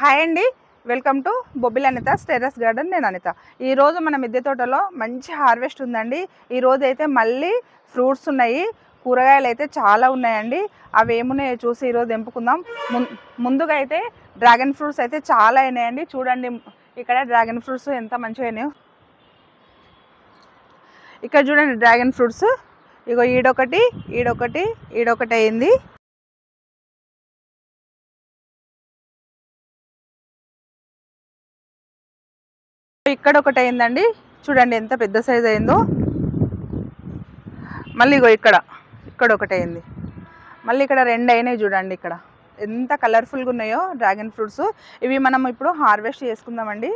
Hi అండి. Welcome to Bobbili Anitha terrace garden. నేను అనిత. ఈరోజు మన మిద్దె తోటలో మంచి హార్వెస్ట్ ఉందండి. ఈరోజు అయితే మళ్ళీ ఫ్రూట్స్ ఉన్నాయి. కూరగాయలు అయితే చాలా ఉన్నాయండి. అవి ఏమున్నాయో చూసి ఈరోజు ఎంపుకుందాం ముందుగా అయితే డ్రాగన్ ఫ్రూట్స్ అయితే చాలా అయినాయండి. చూడండి ఇక్కడ డ్రాగన్ ఫ్రూట్స్ ఎంత మంచిగా అయినాయో. ఇక్కడ చూడండి డ్రాగన్ ఫ్రూట్స్. ఇగో ఈడొకటి ఈడొకటి ఈడొకటి అయింది. ఇక్కడ ఒకటి అయిందండి చూడండి ఎంత పెద్ద సైజ్ అయిందో. మళ్ళీ ఇగో ఇక్కడ ఇక్కడ ఒకటి అయింది మళ్ళీ ఇక్కడ రెండు అయినాయి చూడండి ఇక్కడ. ఎంత కలర్ఫుల్గా ఉన్నాయో డ్రాగన్ ఫ్రూట్స్. ఇవి మనం ఇప్పుడు హార్వెస్ట్ చేసుకుందామండి.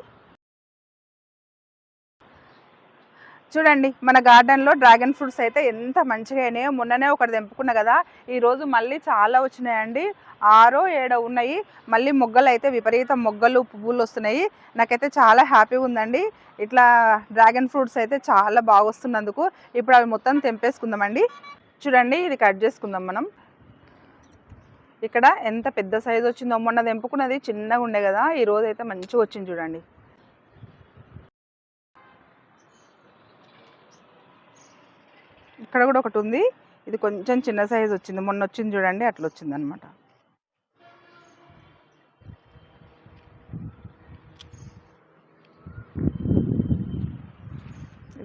చూడండి మన గార్డెన్లో డ్రాగన్ ఫ్రూట్స్ అయితే ఎంత మంచిగా అయినాయో మొన్ననే ఒకటి తెంపుకున్నా కదా ఈరోజు మళ్ళీ చాలా వచ్చినాయండి. ఆరో ఏడో ఉన్నాయి. మళ్ళీ మొగ్గలు అయితే విపరీత మొగ్గలు పువ్వులు వస్తున్నాయి. నాకైతే చాలా హ్యాపీగా ఉందండి. ఇట్లా డ్రాగన్ ఫ్రూట్స్ అయితే చాలా బాగా వస్తున్నందుకు ఇప్పుడు అవి మొత్తం తెంపేసుకుందామండి. చూడండి ఇది కట్ చేసుకుందాం మనం. ఇక్కడ ఎంత పెద్ద సైజు వచ్చిందో మొన్న తెంపుకున్నది చిన్నగా ఉండే కదా ఈ రోజు అయితే మంచిగా వచ్చింది చూడండి. ఇక్కడ కూడా ఒకటి ఉంది. ఇది కొంచెం చిన్న సైజ్ వచ్చింది. మొన్న వచ్చింది చూడండి అట్లా వచ్చింది అనమాట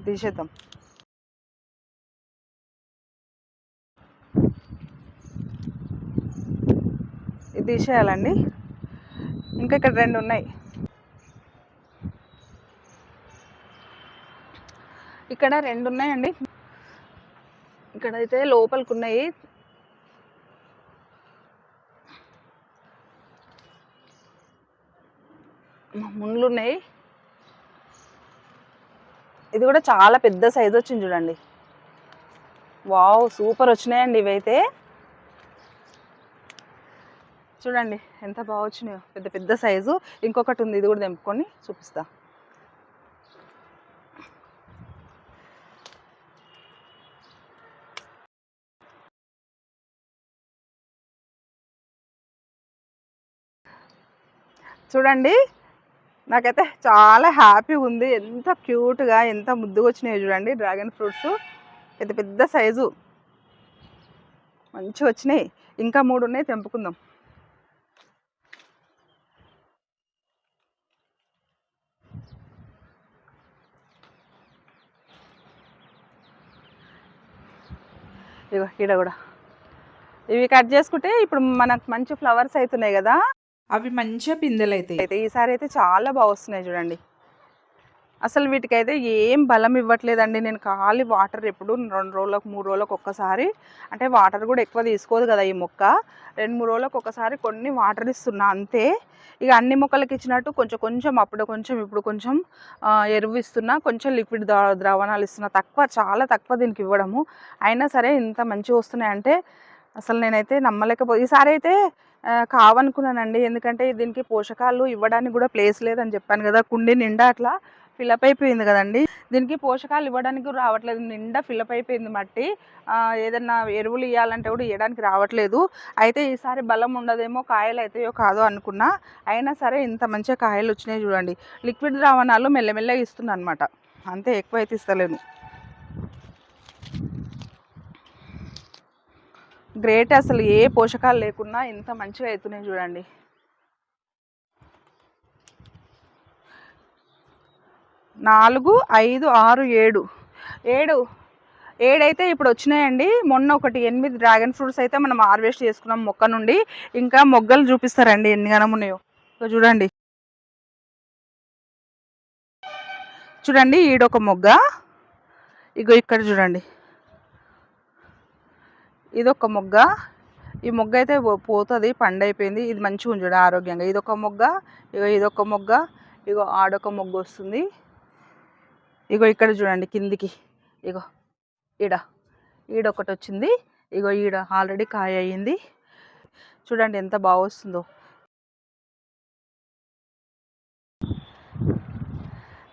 తీసేద్దాం. ఇది తీసేయాలండి. ఇంకా ఇక్కడ రెండు ఉన్నాయి. ఇక్కడ రెండు ఉన్నాయండి. ఇక్కడైతే లోపలికి ఉన్నాయి ముళ్ళు ఉన్నాయి ఇది కూడా చాలా పెద్ద సైజు వచ్చింది చూడండి. వావ్ సూపర్ వచ్చినాయండి ఇవైతే. చూడండి ఎంత బాగా వచ్చినాయో. పెద్ద పెద్ద సైజు. ఇంకొకటి ఉంది ఇది కూడా తెంపుకొని చూపిస్తా. చూడండి. నాకైతే చాలా హ్యాపీగా ఉంది. ఎంత క్యూట్గా ఎంత ముద్దుగా వచ్చినాయో చూడండి. Dragon fruits. పెద్ద పెద్ద సైజు. మంచిగా వచ్చినాయి ఇంకా మూడు ఉన్నాయి తెంపుకుందాం. ఇగో ఈడ కూడా. ఇవి కట్ చేసుకుంటే ఇప్పుడు మనకు మంచి ఫ్లవర్స్ అవుతున్నాయి కదా. అవి మంచిగా పిందెలు అయితే ఈసారి అయితే చాలా బాగా వస్తున్నాయి చూడండి. అసలు వీటికైతే ఏం బలం ఇవ్వట్లేదండి. నేను ఖాళీ వాటర్ ఎప్పుడు రెండు రోజులకు మూడు రోజులకు ఒక్కసారి అంటే వాటర్ కూడా ఎక్కువ తీసుకోదు కదా ఈ మొక్క. రెండు మూడు రోజులకు ఒకసారి కొన్ని వాటర్ ఇస్తున్నా అంతే. ఇక అన్ని మొక్కలకి ఇచ్చినట్టు కొంచెం కొంచెం అప్పుడు కొంచెం ఇప్పుడు కొంచెం ఎరువు ఇస్తున్నా కొంచెం లిక్విడ్ ద్రావణాలు ఇస్తున్నా. తక్కువ చాలా తక్కువ దీనికి ఇవ్వడము. అయినా సరే ఇంత మంచిగా వస్తున్నాయి అంటే అసలు నేనైతే నమ్మలేకపో ఈసారి అయితే కావనుకున్నానండి. ఎందుకంటే దీనికి పోషకాలు ఇవ్వడానికి కూడా ప్లేస్ లేదని చెప్పాను కదా కుండి నిండా అట్లా ఫిలప్ అయిపోయింది కదండి. దీనికి పోషకాలు ఇవ్వడానికి కూడా రావట్లేదు. నిండా ఫిలప్ అయిపోయింది మట్టి. ఏదన్నా ఎరువులు ఇవ్వాలంటే కూడా ఇవ్వడానికి రావట్లేదు. అయితే ఈసారి బలం ఉండదేమో కాయలు అవుతాయో కాదో అనుకున్నా. అయినా సరే ఇంత మంచిగా కాయలు వచ్చినాయి చూడండి. లిక్విడ్ ద్రావణాలు మెల్లమెల్లగా ఇస్తున్నా అనమాట అంతే ఎక్కువ అయితే ఇస్తలేను. గ్రేట్ అసలు ఏ పోషకాలు లేకున్నా ఇంత మంచిగా అవుతున్నాయి చూడండి. నాలుగు ఐదు ఆరు ఏడు. ఏడు. ఏడైతే ఇప్పుడు వచ్చినాయండి మొన్న ఒకటి ఎనిమిది డ్రాగన్ ఫ్రూట్స్ అయితే మనం హార్వెస్ట్ చేసుకున్నాం మొక్క నుండి. ఇంకా మొగ్గలు చూపిస్తారండి ఎన్ని గనం ఉన్నాయో. చూడండి. చూడండి ఈడొక మొగ్గ. ఇగో ఇక్కడ చూడండి. ఇదొక మొగ్గ. ఈ మొగ్గ అయితే పో- పోతుంది పండైపోయింది. ఇది మంచిగా ఉంది చూడ ఆరోగ్యంగా. ఇదొక మొగ్గ ఇగో ఇదొక మొగ్గ ఇగో ఆడొక మొగ్గ వస్తుంది. ఇగో ఇక్కడ చూడండి కిందికి. ఇగో ఈడ ఈడ ఒకటి వచ్చింది ఇగో ఈడ ఆల్రెడీ కాయ అయ్యింది చూడండి ఎంత బాగా వస్తుందో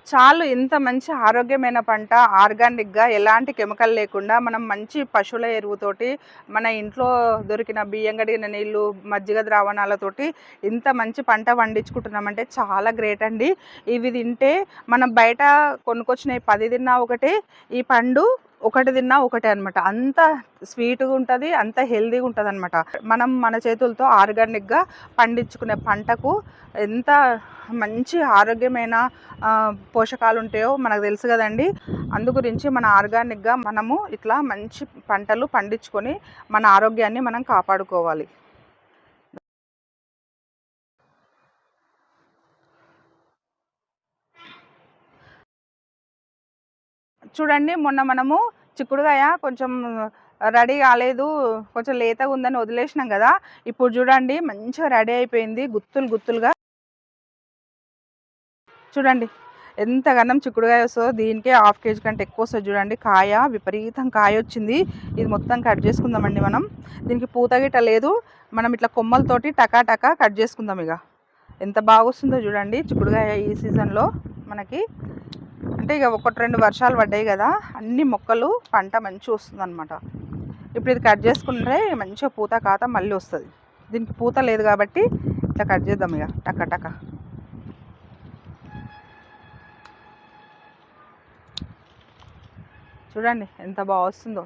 చాలు ఇంత మంచి ఆరోగ్యమైన పంట ఆర్గానిక్గా ఎలాంటి కెమికల్ లేకుండా మనం మంచి పశువుల ఎరువుతోటి మన ఇంట్లో దొరికిన బియ్యం గడిగిన నీళ్ళు మజ్జిగ ద్రావణాలతోటి ఇంత మంచి పంట పండించుకుంటున్నామంటే చాలా గ్రేట్ అండి. ఇవి తింటే మనం బయట కొనుక్కొచ్చిన పది తిన్నా ఒకటే ఈ పండు ఒకటి తిన్నా ఒకటే అనమాట అంత స్వీట్గా ఉంటుంది అంత హెల్దీగా ఉంటుంది అనమాట మనం మన చేతులతో ఆర్గానిక్గా పండించుకునే పంటకు ఎంత మంచి ఆరోగ్యమైన పోషకాలు ఉంటాయో మనకు తెలుసు కదండి. అందు గురించి మన ఆర్గానిక్గా మనము ఇట్లా మంచి పంటలు పండించుకొని మన ఆరోగ్యాన్ని మనం కాపాడుకోవాలి. చూడండి మొన్న మనము చిక్కుడుగాయ కొంచెం రెడీ కాలేదు కొంచెం లేతగా ఉందని వదిలేసినాం కదా. ఇప్పుడు చూడండి మంచిగా రెడీ అయిపోయింది గుత్తులు గుత్తులుగా. చూడండి ఎంత గన్నం చిక్కుడుగాయ వస్తుందో దీనికే హాఫ్ కేజీ కంటే ఎక్కువ వస్తుంది చూడండి. కాయ విపరీతం కాయ వచ్చింది. ఇది మొత్తం కట్ చేసుకుందామండి మనం. దీనికి పూత గిట్ట లేదు. మనం ఇట్లా కొమ్మలతోటి టకా టకా కట్ చేసుకుందాం ఇక. ఎంత బాగా వస్తుందో చూడండి చిక్కుడుగాయ ఈ సీజన్లో మనకి. అంటే ఇక ఒకటి రెండు వర్షాలు పడ్డాయి కదా అన్ని మొక్కలు పంట మంచిగా వస్తుంది అనమాట ఇప్పుడు ఇది కట్ చేసుకుంటే మంచిగా పూత కాత మళ్ళీ వస్తుంది. దీనికి పూత లేదు కాబట్టి ఇట్లా కట్ చేద్దాం ఇక టక్క టక్క చూడండి ఎంత బాగా వస్తుందో.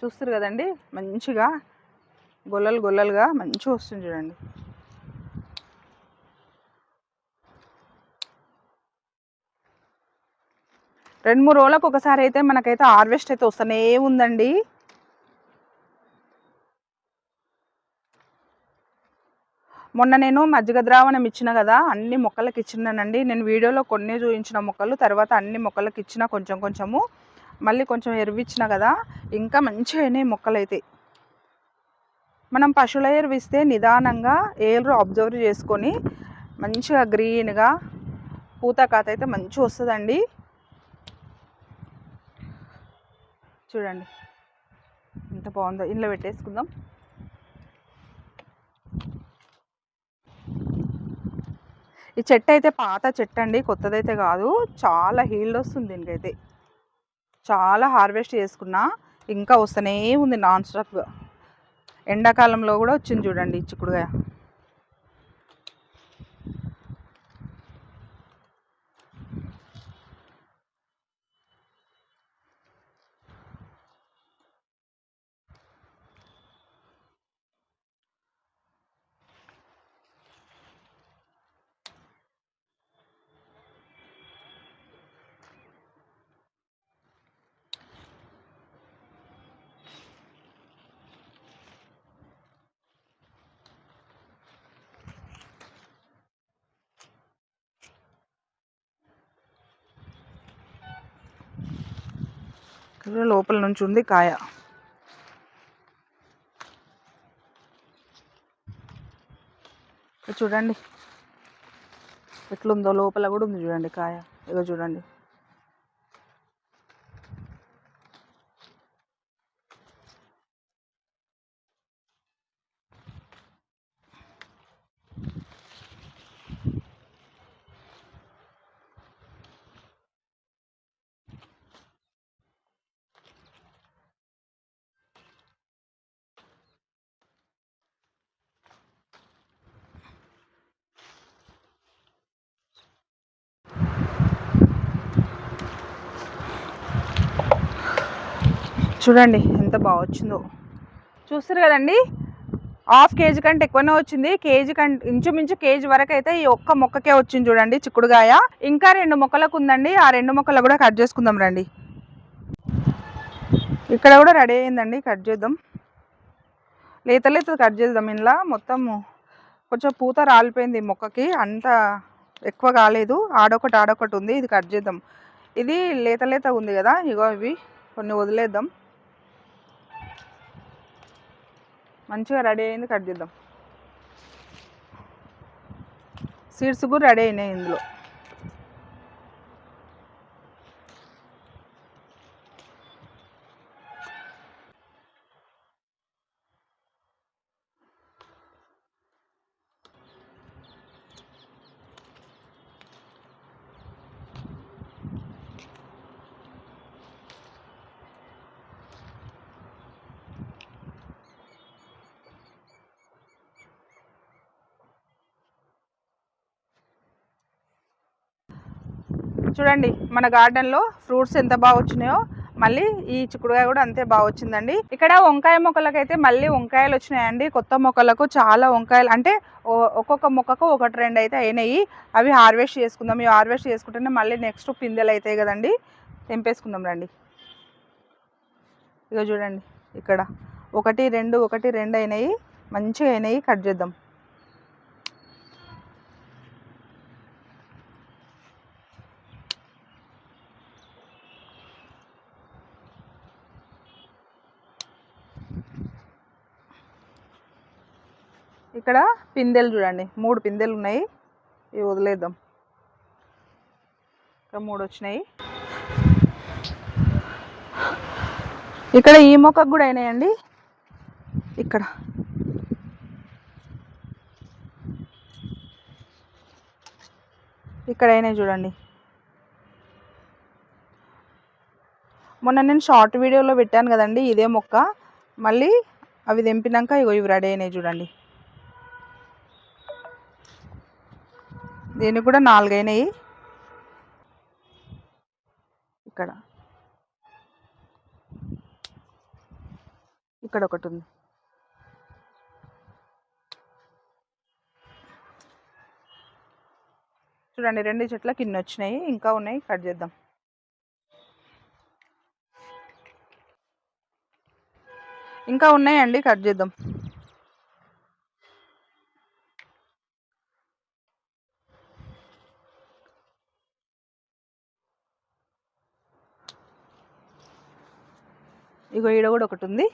చూస్తారు కదండి మంచిగా గొల్లలు గొల్లలుగా మంచిగా వస్తుంది చూడండి. రెండు మూడు రోజులకు ఒకసారి అయితే మనకైతే హార్వెస్ట్ అయితే వస్తూనే ఉందండి. మొన్న నేను మజ్జిగ ద్రావణం ఇచ్చిన కదా అన్ని మొక్కలకు ఇచ్చినానండి నేను వీడియోలో కొన్ని చూపించిన మొక్కలు తర్వాత అన్ని మొక్కలకు ఇచ్చిన కొంచెం కొంచెము మళ్ళీ కొంచెం ఎరువిచ్చిన కదా ఇంకా మంచిగా అయినాయి మొక్కలు అయితే మనం పశువుల ఎరువిస్తే నిదానంగా ఏరు అబ్జర్వ్ చేసుకొని మంచిగా గ్రీన్గా పూత కాత అయితే మంచిగా వస్తుందండి. చూడండి. ఎంత బాగుందో. ఇంట్లో పెట్టేసుకుందాం. ఈ చెట్టు అయితే పాత చెట్టు అండి. కొత్తదైతే కాదు. చాలా హీల్డ్ వస్తుంది దీనికైతే. చాలా హార్వెస్ట్ చేసుకున్నా ఇంకా వస్తూనే ఉంది నాన్ స్టాప్గా ఎండాకాలంలో కూడా వచ్చింది చూడండి ఈ లోపల నుంచి ఉంది కాయ. చూడండి ఎట్లుందో లోపల కూడా ఉంది చూడండి కాయ. ఇగో చూడండి. చూడండి ఎంత బాగా వచ్చిందో. చూస్తారు కదండి? హాఫ్ కేజీ కంటే ఎక్కువనే వచ్చింది. కేజీ కంటే ఇంచుమించు కేజీ వరకు అయితే ఈ ఒక్క మొక్కకే వచ్చింది చూడండి చిక్కుడుగాయ. ఇంకా రెండు మొక్కలకు ఉందండి. ఆ రెండు మొక్కలు కూడా కట్ చేసుకుందాం రండి. ఇక్కడ కూడా రెడీ అయిందండి కట్ చేద్దాం. లేత లేత కట్ చేద్దాం ఇంట్లో మొత్తం కొంచెం పూత రాలిపోయింది మొక్కకి. అంత ఎక్కువ కాలేదు. ఆడొకటి ఆడొకటి ఉంది. ఇది కట్ చేద్దాం. ఇది లేత లేత ఉంది కదా. ఇగో ఇవి. కొన్ని వదిలేద్దాం. మంచిగా రెడీ అయింది కట్ చేద్దాం. సీడ్స్ కూడా రెడీ అయినాయి ఇందులో. చూడండి మన గార్డెన్లో ఫ్రూట్స్ ఎంత బాగా వచ్చినాయో మళ్ళీ ఈ చిక్కుడుకాయ కూడా అంతే బాగా వచ్చిందండి. ఇక్కడ వంకాయ మొక్కలకైతే మళ్ళీ వంకాయలు వచ్చినాయండి. కొత్త మొక్కలకు చాలా వంకాయలు అంటే ఒక్కొక్క మొక్కకు ఒకటి రెండు అయితే అయినాయి. అవి హార్వెస్ట్ చేసుకుందాం. ఇవి హార్వెస్ట్ చేసుకుంటేనే మళ్ళీ నెక్స్ట్ పిందెలు అవుతాయి కదండి. తెంపేసుకుందాం రండి. ఇక చూడండి ఇక్కడ ఒకటి రెండు ఒకటి రెండు అయినాయి. మంచిగా అయినాయి. కట్ చేద్దాం. ఇక్కడ పిందెలు చూడండి. మూడు పిందెలు ఉన్నాయి. ఇవి వదిలేద్దాం. ఇక్కడ మూడు వచ్చినాయి. ఇక్కడ ఈ మొక్కకు కూడా అయినాయండి. ఇక్కడ. ఇక్కడ అయినాయి చూడండి. మొన్న నేను షార్ట్ వీడియోలో పెట్టాను కదండి ఇదే మొక్క. మళ్ళీ అవి తెంపినాక ఇగో ఇవి రెడీ అయినాయి చూడండి. దీనికి కూడా నాలుగైనాయి. ఇక్కడ. ఇక్కడ ఒకటి ఉంది. చూడండి రెండు చెట్ల కింద వచ్చినాయి. ఇంకా ఉన్నాయి. కట్ చేద్దాం. ఇంకా ఉన్నాయండి. కట్ చేద్దాం. ఇగో ఈడ కూడా ఒకటి ఉంది.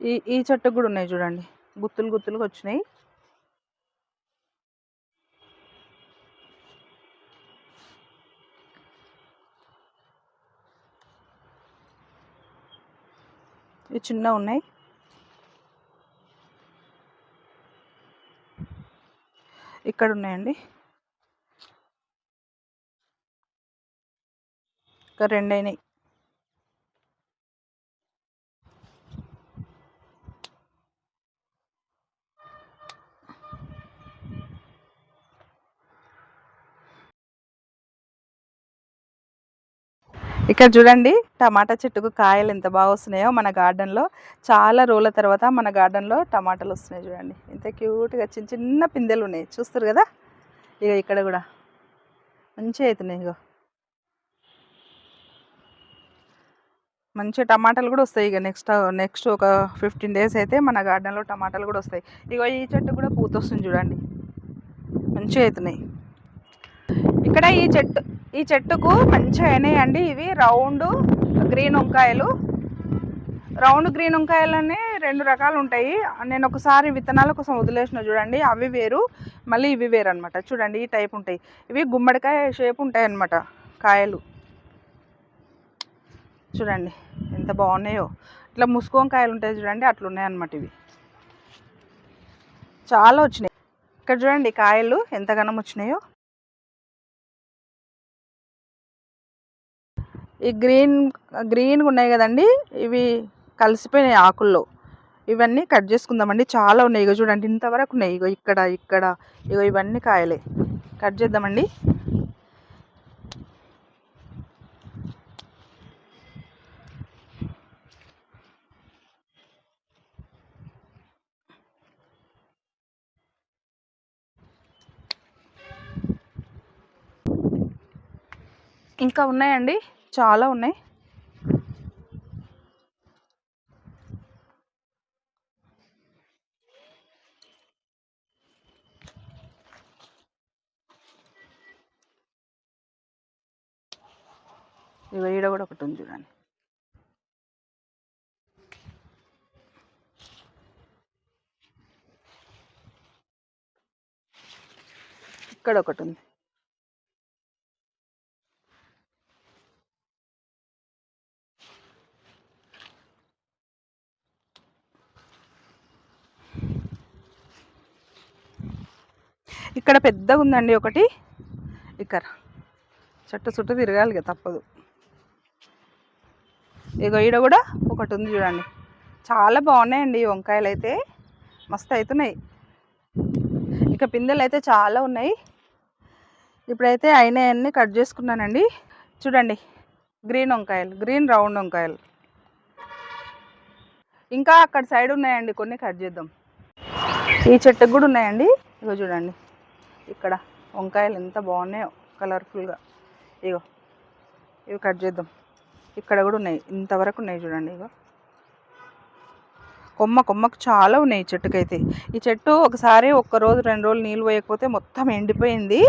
ఈ ఈ చెట్టుకు కూడా ఉన్నాయి చూడండి. గుత్తులు గుత్తులుగా వచ్చినాయి. ఇవి చిన్న ఉన్నాయి. ఇక్కడ ఉన్నాయండి ఇంకా రెండైనాయి. ఇక్కడ చూడండి టమాటా చెట్టుకు కాయలు ఎంత బాగా వస్తున్నాయో మన గార్డెన్లో. చాలా రోజుల తర్వాత మన గార్డెన్లో టమాటాలు వస్తున్నాయి చూడండి. ఎంత క్యూట్గా చిన్న చిన్న పిందెలు ఉన్నాయి. చూస్తారు కదా? ఇక ఇక్కడ కూడా. మంచిగా అవుతున్నాయి ఇగో. మంచి టమాటాలు కూడా వస్తాయి ఇక నెక్స్ట్ నెక్స్ట్ ఒక ఫిఫ్టీన్ డేస్ అయితే మన గార్డెన్లో టమాటాలు కూడా వస్తాయి. ఇగో ఈ చెట్టు కూడా పూత వస్తుంది చూడండి. మంచిగా అవుతున్నాయి ఇక్కడ ఈ చెట్టు ఈ చెట్టుకు మంచిగా అయినాయండి ఇవి. రౌండ్ గ్రీన్ వంకాయలు. రౌండ్ గ్రీన్ వంకాయలనే రెండు రకాలు ఉంటాయి. నేను ఒకసారి విత్తనాల కోసం వదిలేసిన చూడండి. అవి వేరు మళ్ళీ ఇవి వేరు అనమాట చూడండి ఈ టైప్ ఉంటాయి. ఇవి గుమ్మడికాయ షేప్ ఉంటాయి అనమాట కాయలు. చూడండి ఎంత బాగున్నాయో. ఇట్లా ముసుగు వంకాయలు ఉంటాయి చూడండి అట్లున్నాయి అనమాట ఇవి. చాలా వచ్చినాయి. ఇక్కడ చూడండి కాయలు ఎంతగానో వచ్చినాయో. ఈ గ్రీన్ గ్రీన్గా ఉన్నాయి కదండి. ఇవి కలిసిపోయినాయి ఆకుల్లో. ఇవన్నీ కట్ చేసుకుందామండి. చాలా ఉన్నాయి. ఇగో చూడండి ఇంతవరకు ఉన్నాయి ఇగో ఇక్కడ ఇక్కడ. ఇగో ఇవన్నీ కాయలే. కట్ చేద్దామండి. ఇంకా ఉన్నాయండి? చాలా ఉన్నాయి. ఇవి ఈడ కూడా ఒకటి ఉంది చూడండి. ఇక్కడ ఒకటి ఉంది. ఇక్కడ పెద్దగా ఉందండి ఒకటి. ఇక్కడ. చెట్టు చుట్టూ తిరగాలి కదా తప్పదు. ఇగో ఈడ కూడా ఒకటి ఉంది చూడండి. చాలా బాగున్నాయండి ఈ వంకాయలు అయితే. మస్తు అవుతున్నాయి ఇక పిందెలు అయితే చాలా ఉన్నాయి. ఇప్పుడైతే అయినాయన్నీ కట్ చేసుకున్నానండి. చూడండి. గ్రీన్ వంకాయలు. గ్రీన్ రౌండ్ వంకాయలు. ఇంకా అక్కడ సైడ్ ఉన్నాయండి. కొన్ని కట్ చేద్దాం. ఈ చెట్టుకు కూడా ఉన్నాయండి. ఇగో చూడండి. ఇక్కడ వంకాయలు ఎంత బాగున్నాయో కలర్ఫుల్గా ఇగో ఇవి కట్ చేద్దాం. ఇక్కడ కూడా ఉన్నాయి ఇంతవరకు ఉన్నాయి చూడండి ఇగో. కొమ్మ కొమ్మకు చాలా ఉన్నాయి చెట్టుకైతే. ఈ చెట్టు ఒకసారి ఒక్క రోజు రెండు రోజులు నీళ్ళు పోయకపోతే మొత్తం ఎండిపోయింది.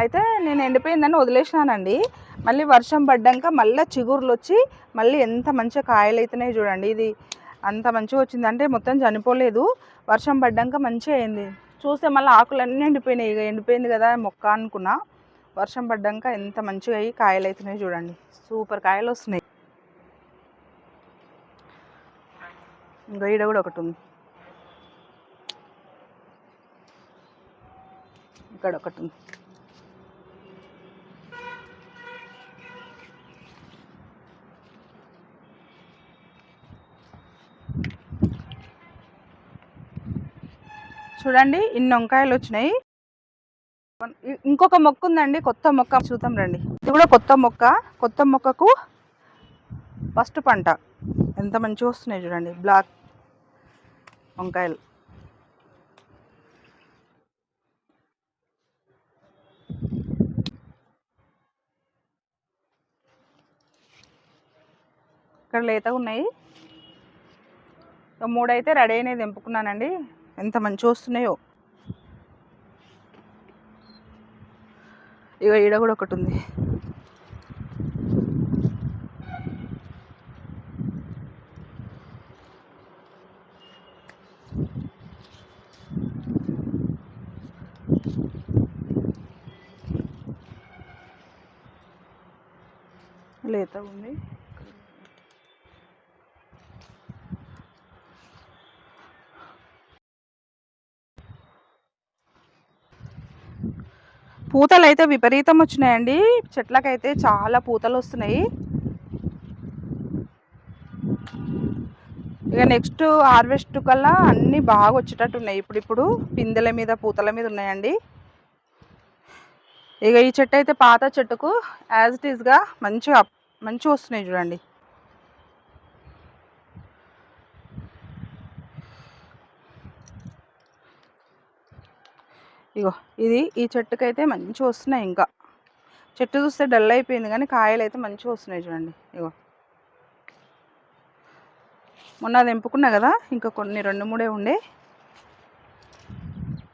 అయితే నేను ఎండిపోయిందని వదిలేసినానండి. మళ్ళీ వర్షం పడ్డాక మళ్ళీ చిగుర్లు వచ్చి మళ్ళీ ఎంత మంచిగా కాయలు అవుతున్నాయి చూడండి. ఇది అంత మంచిగా వచ్చింది అంటే మొత్తం చనిపోలేదు. వర్షం పడ్డాక మంచిగా అయింది. చూస్తే మళ్ళీ ఆకులన్నీ ఎండిపోయినాయి. ఇక ఎండిపోయింది కదా మొక్క అనుకున్నా. వర్షం పడ్డాక ఎంత మంచిగా అయ్యి కాయలు అవుతున్నాయి చూడండి. సూపర్ కాయలు వస్తున్నాయి. ఇంకా ఈడ కూడా ఒకటి ఉంది. ఇక్కడ ఒకటి ఉంది. చూడండి ఇన్ని వంకాయలు వచ్చినాయి. ఇంకొక మొక్క ఉందండి కొత్త మొక్క. చూద్దాం రండి. ఇది కూడా కొత్త మొక్క. కొత్త మొక్కకు ఫస్ట్ పంట. ఎంత మంచిగా వస్తున్నాయి చూడండి బ్లాక్ వంకాయలు. ఇక్కడ లేతగా ఉన్నాయి. మూడైతే రెడీ అయినవి తెంపుకున్నానండి. ఎంత మంచిగా వస్తున్నాయో. ఇక ఈడ కూడా ఒకటి ఉంది. లేత ఉంది. పూతలు అయితే విపరీతం వచ్చినాయండి. చెట్లకైతే చాలా పూతలు వస్తున్నాయి. ఇక నెక్స్ట్ హార్వెస్ట్ కల్లా అన్నీ బాగా వచ్చేటట్టు ఉన్నాయి ఇప్పుడు ఇప్పుడు పిందెల మీద పూతల మీద ఉన్నాయండి. ఇక ఈ చెట్టు అయితే పాత చెట్టుకు యాజ్ ఇట్ ఈస్గా మంచిగా మంచిగా వస్తున్నాయి చూడండి. ఇగో ఇది ఈ చెట్టుకైతే మంచిగా వస్తున్నాయి ఇంకా. చెట్టు చూస్తే డల్ అయిపోయింది కానీ కాయలు అయితే మంచిగా వస్తున్నాయి చూడండి ఇగో. మొన్న అది ఎంపుకున్నా కదా ఇంకా కొన్ని రెండు మూడే ఉండే.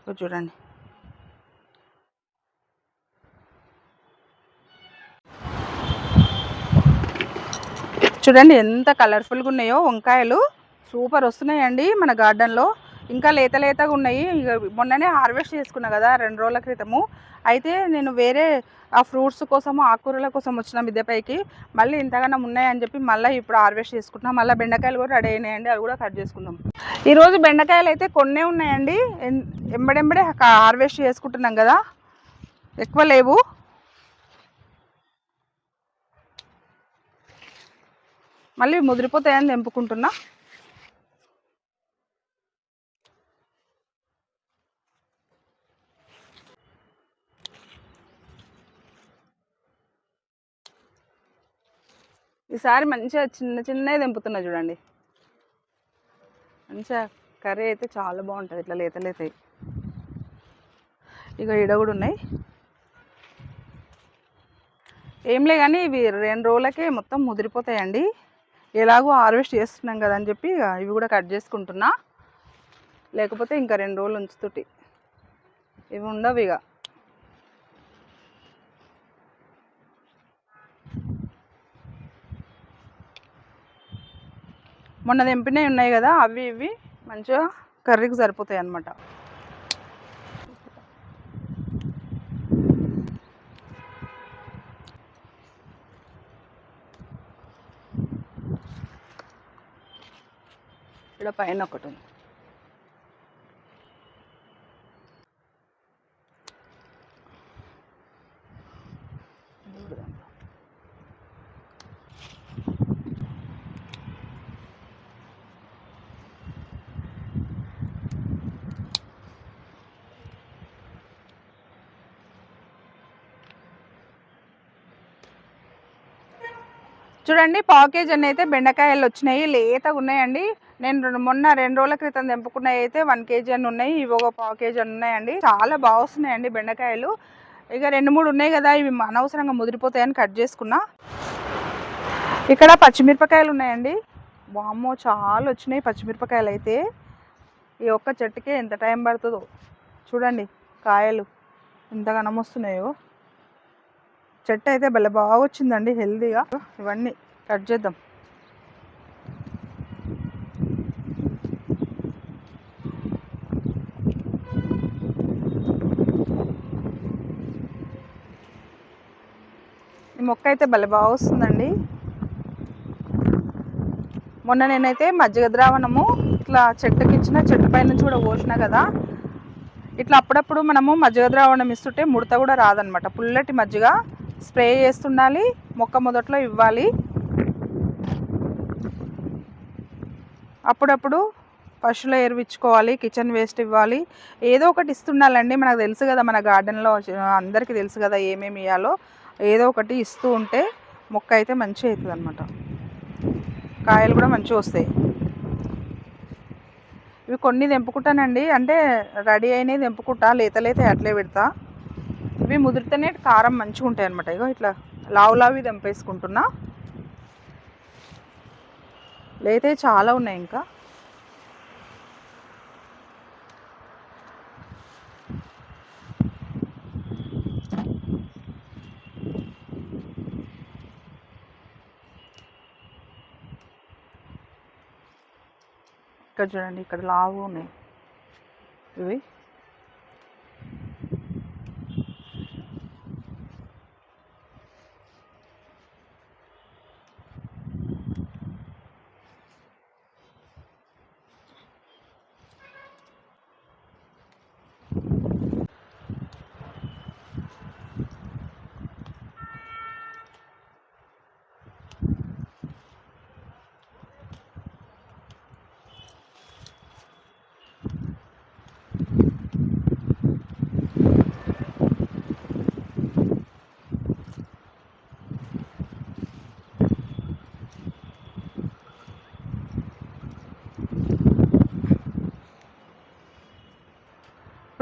ఇగో చూడండి. చూడండి ఎంత కలర్ఫుల్గా ఉన్నాయో వంకాయలు. సూపర్ వస్తున్నాయండి మన గార్డెన్లో. ఇంకా లేత లేతగా ఉన్నాయి. ఇక మొన్ననే హార్వెస్ట్ చేసుకున్నా కదా రెండు రోజుల క్రితము. అయితే నేను వేరే ఆ ఫ్రూట్స్ కోసము ఆకుకూరల కోసం వచ్చిన మిద్దెపైకి మళ్ళీ ఇంతగానం ఉన్నాయని చెప్పి మళ్ళీ ఇప్పుడు హార్వెస్ట్ చేసుకుంటున్నాం. మళ్ళీ బెండకాయలు కూడా రెడీ అయినాయండి. అవి కూడా కట్ చేసుకుందాం. ఈరోజు బెండకాయలు అయితే కొన్నే ఉన్నాయండి. ఎంబడెంబడే హార్వెస్ట్ చేసుకుంటున్నాం కదా. ఎక్కువ లేవు. మళ్ళీ ముదిరిపోతాయని తెంపుకుంటున్నా. ఈసారి మంచిగా చిన్న చిన్నవి తెంపుతున్నా చూడండి. మంచిగా కర్రీ అయితే చాలా బాగుంటుంది ఇట్లా లేత లేతాయి ఇక ఈడ కూడా ఉన్నాయి. ఏంలే కానీ ఇవి రెండు రోజులకే మొత్తం ముదిరిపోతాయండి. ఎలాగో హార్వెస్ట్ చేస్తున్నాం కదా అని చెప్పి ఇవి కూడా కట్ చేసుకుంటున్నా. లేకపోతే ఇంకా రెండు రోజులు ఉంచుతుటి. ఇవి ఉండవు ఇక మొన్న తెంపినవి ఉన్నాయి కదా అవి ఇవి మంచిగా కర్రీకి సరిపోతాయి అన్నమాట. ఇక్కడ పైన ఒకటి ఉంది. చూడండి పావు కేజీ అని అయితే బెండకాయలు వచ్చినాయి లేతగా ఉన్నాయండి. నేను రెండు- మొన్న రెండు రోజుల క్రితం తెంపుకున్నవి అయితే వన్ కేజీ అని ఉన్నాయి ఇవి ఒక పావు కేజీ అని ఉన్నాయండి. చాలా బాగా వస్తున్నాయండి బెండకాయలు. ఇక రెండు మూడు ఉన్నాయి కదా ఇవి అనవసరంగా ముదిరిపోతాయని కట్ చేసుకున్నా. ఇక్కడ పచ్చిమిరపకాయలు ఉన్నాయండి. వామ్మో చాలా వచ్చినాయి పచ్చిమిరపకాయలు అయితే. ఈ ఒక్క చెట్టుకే ఎంత టైం పడుతుందో. చూడండి కాయలు ఎంత వస్తున్నాయో. చెట్టు అయితే భలే బాగా వచ్చిందండి హెల్దీగా ఇవన్నీ కట్ చేద్దాం. ఈ మొక్క అయితే భలే బాగా వస్తుందండి. మొన్న నేనైతే మజ్జిగ ద్రావణము ఇట్లా చెట్టుకి ఇచ్చిన చెట్టు పై నుంచి కూడా పోసిన కదా. ఇట్లా అప్పుడప్పుడు మనము మజ్జిగ ద్రావణం ఇస్తుంటే ముడత కూడా రాదనమాట. పుల్లటి మజ్జిగ స్ప్రే చేస్తుండాలి మొక్క మొదట్లో ఇవ్వాలి. అప్పుడప్పుడు పశువుల ఎరువిచ్చుకోవాలి కిచెన్ వేస్ట్ ఇవ్వాలి. ఏదో ఒకటి ఇస్తుండాలండి మనకు తెలుసు కదా మన గార్డెన్లో అందరికీ తెలుసు కదా ఏమేమి ఇవ్వాలో ఏదో ఒకటి ఇస్తూ ఉంటే మొక్క అయితే మంచిగా అవుతుంది అనమాట కాయలు కూడా మంచిగా వస్తాయి. ఇవి కొన్ని తెంపుకుంటానండి. అంటే రెడీ అయినవి తెంపుకుంటా లేత లేత అట్లే పెడతా. ఇవి ముదిరితేనే కారం మంచిగా ఉంటాయి అనమాట ఇగో ఇట్లా లావు లావి తెంపేసుకుంటున్నా. లేతే చాలా ఉన్నాయి ఇంకా. ఇక్కడ చూడండి ఇక్కడ లావు ఉన్నాయి. ఇవి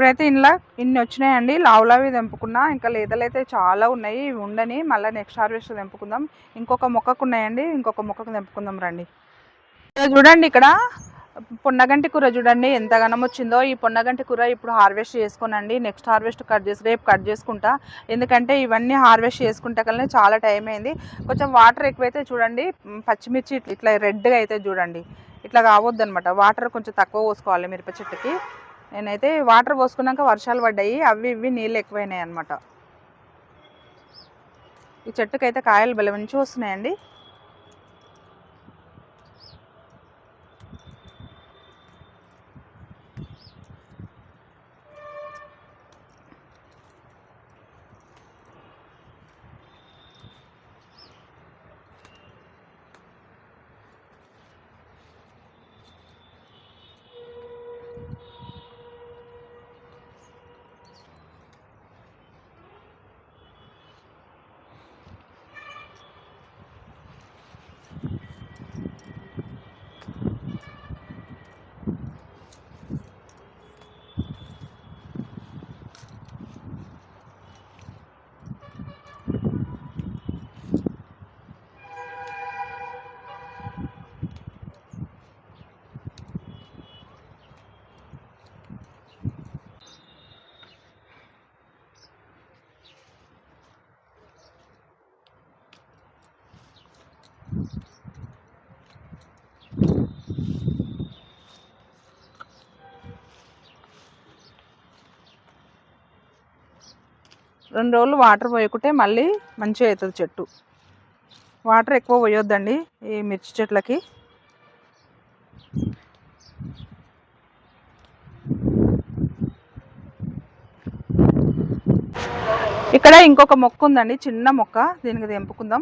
ఇవైతే ఇలా ఇన్ని వచ్చినాయండి. లావులావి తెంపుకున్నా ఇంకా లేదలైతే చాలా ఉన్నాయి. ఇవి ఉండని మళ్ళీ నెక్స్ట్ హార్వెస్ట్ తెంపుకుందాం. ఇంకొక మొక్కకు ఉన్నాయండి. ఇంకొక మొక్కకు తెంపుకుందాం రండి. చూడండి ఇక్కడ. పొన్నగంటి కూర చూడండి. ఎంత ఘనం వచ్చిందో. ఈ పొన్నగంటి కూర ఇప్పుడు హార్వెస్ట్ చేసుకోనండి. నెక్స్ట్ హార్వెస్ట్ కట్ చేసి రేపు కట్ చేసుకుంటా. ఎందుకంటే ఇవన్నీ హార్వెస్ట్ చేసుకుంటే కల్లా చాలా టైం అయింది. కొంచెం వాటర్ ఎక్కువైతే చూడండి. పచ్చిమిర్చి ఇట్లా- ఇట్లా రెడ్గా అయితే చూడండి. ఇట్లా కావద్దు అనమాట వాటర్ కొంచెం తక్కువ పోసుకోవాలి మిరప చెట్టుకి. నేనైతే వాటర్ పోసుకున్నాక వర్షాలు పడ్డాయి. అవి ఇవి నీళ్ళు ఎక్కువైనాయి అనమాట ఈ చెట్టుకైతే కాయలు బలం వస్తున్నాయండి. రెండు రోజులు వాటర్ పోయకుంటే మళ్ళీ మంచిగా అవుతుంది చెట్టు. వాటర్ ఎక్కువ పోయొద్దండి ఈ మిర్చి చెట్లకి. ఇక్కడ ఇంకొక మొక్క ఉందండి చిన్న మొక్క. దీనికి తెంపుకుందాం.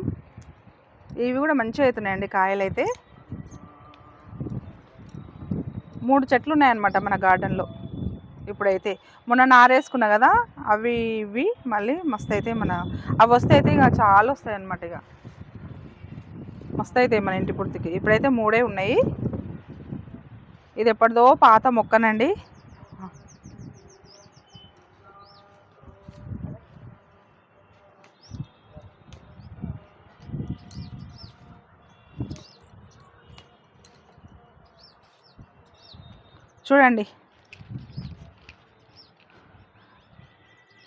ఇవి కూడా మంచిగా అవుతున్నాయండి కాయలైతే. మూడు చెట్లు ఉన్నాయన్నమాట మన గార్డెన్లో. ఇప్పుడైతే. మొన్న నారేసుకున్నా కదా అవి ఇవి మళ్ళీ మస్తు అయితే మన అవి వస్తే అయితే ఇక చాలా వస్తాయి అన్నమాట ఇక మస్తు అయితే మన ఇంటి పుర్తికి. ఇప్పుడైతే మూడే ఉన్నాయి. ఇది ఎప్పటిదో పాత మొక్కనండి. చూడండి.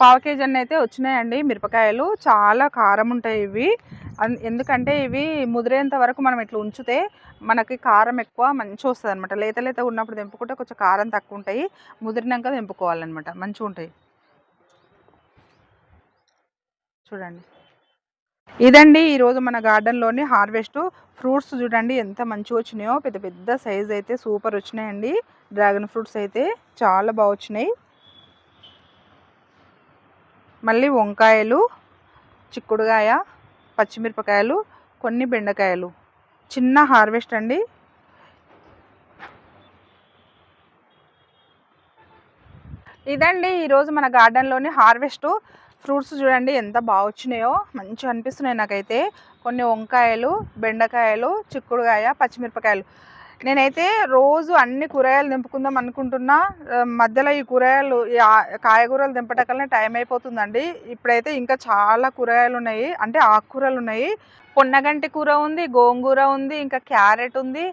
పావు కేజీ అన్నీ అయితే వచ్చినాయండి. మిరపకాయలు చాలా కారం ఉంటాయి ఇవి. అన్- ఎందుకంటే ఇవి ముదిరేంత వరకు మనం ఇట్లా ఉంచితే మనకి కారం ఎక్కువ మంచిగా వస్తుంది అనమాట లేత లేత ఉన్నప్పుడు తెంపుకుంటే కొంచెం కారం తక్కువ ఉంటాయి. ముదిరినాక తెంపుకోవాలన్నమాట. మంచిగా ఉంటాయి. చూడండి. ఇదండి ఈరోజు మన గార్డెన్లోని హార్వెస్ట్. ఫ్రూట్స్ చూడండి ఎంత మంచిగా వచ్చినాయో. పెద్ద పెద్ద సైజ్ అయితే సూపర్ వచ్చినాయండి. డ్రాగన్ ఫ్రూట్స్ అయితే చాలా బాగా వచ్చినాయి. మళ్ళీ వంకాయలు చిక్కుడుగాయ పచ్చిమిరపకాయలు కొన్ని బెండకాయలు. చిన్న హార్వెస్ట్ అండి. ఇదండి ఈరోజు మన గార్డెన్లోని హార్వెస్ట్. ఫ్రూట్స్ చూడండి ఎంత బాగా వచ్చినాయో. మంచిగా అనిపిస్తున్నాయి నాకైతే. కొన్ని వంకాయలు బెండకాయలు చిక్కుడుగాయ పచ్చిమిరపకాయలు. నేనైతే రోజు అన్ని కూరగాయలు దింపుకుందాం అనుకుంటున్నా. మధ్యలో ఈ కూరగాయలు కాయగూరలు దింపటకల్నే టైం అయిపోతుందండి. ఇప్పుడైతే ఇంకా చాలా కూరగాయలు ఉన్నాయి. అంటే ఆకుకూరలు ఉన్నాయి. పొన్నగంటి కూర ఉంది గోంగూర ఉంది ఇంకా క్యారెట్ ఉంది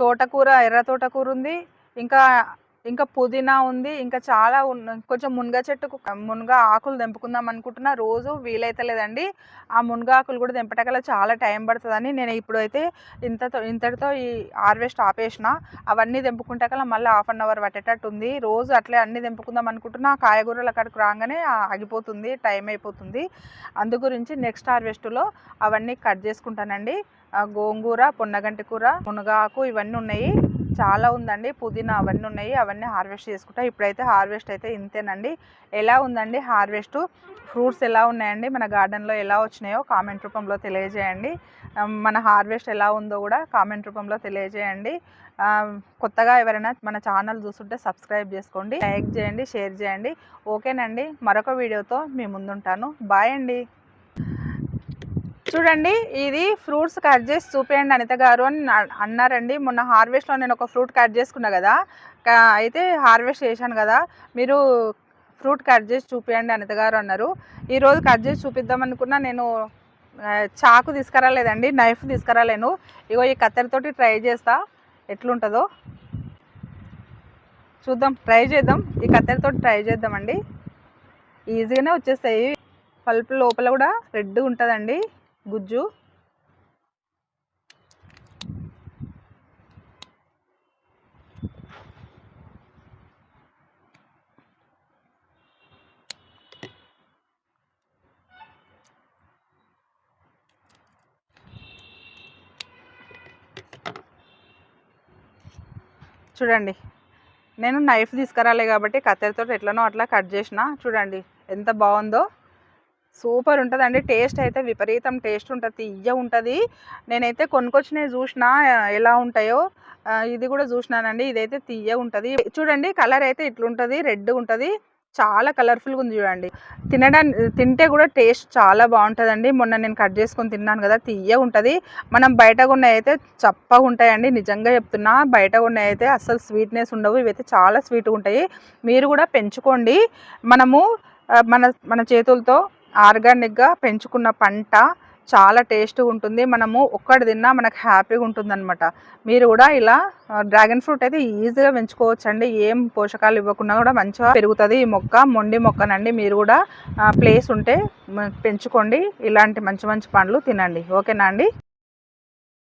తోటకూర ఎర్ర తోటకూర ఉంది ఇంకా ఇంకా పుదీనా ఉంది ఇంకా చాలా కొంచెం మునగ చెట్టుకు మునగ ఆకులు తెంపుకుందాం అనుకుంటున్నా. రోజు వీలైతలేదండి ఆ మునగ ఆకులు కూడా తెంపటకల్లా చాలా టైం పడుతుందని నేను ఇప్పుడు అయితే ఇంతతో ఇంతటితో ఈ హార్వెస్ట్ ఆపేసిన. అవన్నీ తెంపుకుంటాకల్లా మళ్ళీ హాఫ్ అన్ అవర్ పట్టేటట్టు ఉంది. రోజు అట్లే అన్నీ తెంపుకుందాం అనుకుంటున్నా. ఆ కాయగూరలు అక్కడికి రాగానే ఆగిపోతుంది టైం అయిపోతుంది. అందు గురించి నెక్స్ట్ హార్వెస్ట్లో అవన్నీ కట్ చేసుకుంటానండి. గోంగూర పొన్నగంటి కూర మునగాకు ఇవన్నీ ఉన్నాయి. చాలా ఉందండి. పుదీనా అవన్నీ ఉన్నాయి. అవన్నీ హార్వెస్ట్ చేసుకుంటా. ఇప్పుడైతే హార్వెస్ట్ అయితే ఇంతేనండి. ఎలా ఉందండి హార్వెస్ట్? ఫ్రూట్స్ ఎలా ఉన్నాయండి? మన గార్డెన్లో ఎలా వచ్చినాయో కామెంట్ రూపంలో తెలియజేయండి. మన హార్వెస్ట్ ఎలా ఉందో కూడా కామెంట్ రూపంలో తెలియజేయండి. కొత్తగా ఎవరైనా మన ఛానల్ చూస్తుంటే సబ్స్క్రైబ్ చేసుకోండి. లైక్ చేయండి షేర్ చేయండి. ఓకేనండి. మరొక వీడియోతో మీ ముందుంటాను. బాయ్ అండి. చూడండి ఇది ఫ్రూట్స్ కట్ చేసి చూపేయండి అనిత గారు అని అన్నారండి. మొన్న హార్వెస్ట్లో నేను ఒక ఫ్రూట్ కట్ చేసుకున్నా కదా అయితే హార్వెస్ట్ చేశాను కదా మీరు ఫ్రూట్ కట్ చేసి చూపించండి అనిత గారు అన్నారు. ఈరోజు కట్ చేసి చూపిద్దాం అనుకున్నా నేను చాకు తీసుకురాలేదండి నైఫ్ తీసుకురాలేను. ఇగో ఈ కత్తెరతోటి ట్రై చేస్తా ఎట్లుంటుందో. చూద్దాం ట్రై చేద్దాం. ఈ కత్తెరతోటి ట్రై చేద్దామండి. ఈజీగానే వచ్చేస్తాయి. పల్పు లోపల కూడా రెడ్ ఉంటుందండి. గుజ్జు. చూడండి నేను నైఫ్ తీసుకురాలే కాబట్టి కత్తెరతో ఎట్లనో అట్లా కట్ చేసిన చూడండి ఎంత బాగుందో. సూపర్ ఉంటుందండి టేస్ట్ అయితే విపరీతం టేస్ట్ ఉంటుంది. తీయ ఉంటుంది. నేనైతే కొనుక్కొచ్చినవి చూసిన ఎలా ఉంటాయో ఇది కూడా చూసినానండి. ఇదైతే తీయ ఉంటుంది. చూడండి కలర్ అయితే ఇట్లుంటుంది. రెడ్ ఉంటుంది. చాలా కలర్ఫుల్గా ఉంది చూడండి. తినడానికి తింటే కూడా టేస్ట్ చాలా బాగుంటుందండి. మొన్న నేను కట్ చేసుకొని తిన్నాను కదా తీయ ఉంటుంది. మనం బయట కొన్న అయితే చప్పగా ఉంటాయండి. నిజంగా చెప్తున్నా బయట కొన్న అయితే అస్సలు స్వీట్నెస్ ఉండవు. ఇవైతే చాలా స్వీట్గా ఉంటాయి. మీరు కూడా పెంచుకోండి. మనము మన మన చేతులతో ఆర్గానిక్గా పెంచుకున్న పంట చాలా టేస్ట్గా ఉంటుంది. మనము ఒక్కటి తిన్నా మనకు హ్యాపీగా ఉంటుందన్నమాట. మీరు కూడా ఇలా డ్రాగన్ ఫ్రూట్ అయితే ఈజీగా పెంచుకోవచ్చండి. ఏం పోషకాలు ఇవ్వకుండా కూడా మంచిగా పెరుగుతుంది. ఈ మొక్క మొండి మొక్కనండి. మీరు కూడా ప్లేస్ ఉంటే పెంచుకోండి. ఇలాంటి మంచి మంచి పండ్లు తినండి. ఓకేనా అండి?